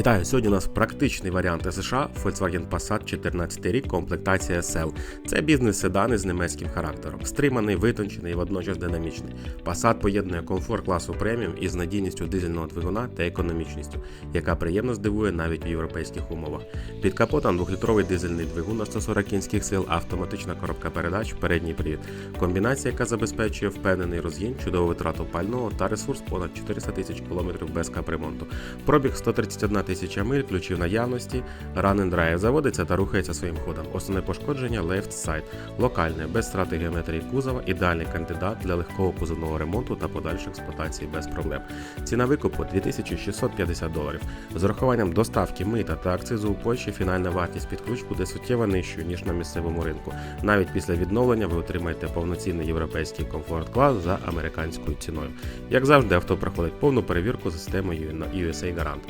Вітаю! Сьогодні у нас практичний варіант США Volkswagen Passat 14 рік, комплектація SL. Це бізнес-седан із німецьким характером, стриманий, витончений і водночас динамічний. Passat поєднує комфорт класу преміум із надійністю дизельного двигуна та економічністю, яка приємно здивує навіть у європейських умовах. Під капотом двохлітровий дизельний двигун на 140 кінських сил, автоматична коробка передач, передній привід. Комбінація, яка забезпечує впевнений розгін, чудову витрату пального та ресурс понад 400 тисяч кілометрів без капремонту. Пробіг 131 тисяча миль, ключі в наявності, Run and Drive заводиться та рухається своїм ходом. Основне пошкодження left side, локальне, без страти геометрії кузова, ідеальний кандидат для легкого кузовного ремонту та подальшої експлуатації без проблем. Ціна викупу 2650 доларів. З урахуванням доставки мита та акцизу у Польщі фінальна вартість під ключ буде суттєво нижчою, ніж на місцевому ринку. Навіть після відновлення ви отримаєте повноцінний європейський комфорт клас за американською ціною. Як завжди, авто проходить повну перевірку за системою USA Garant.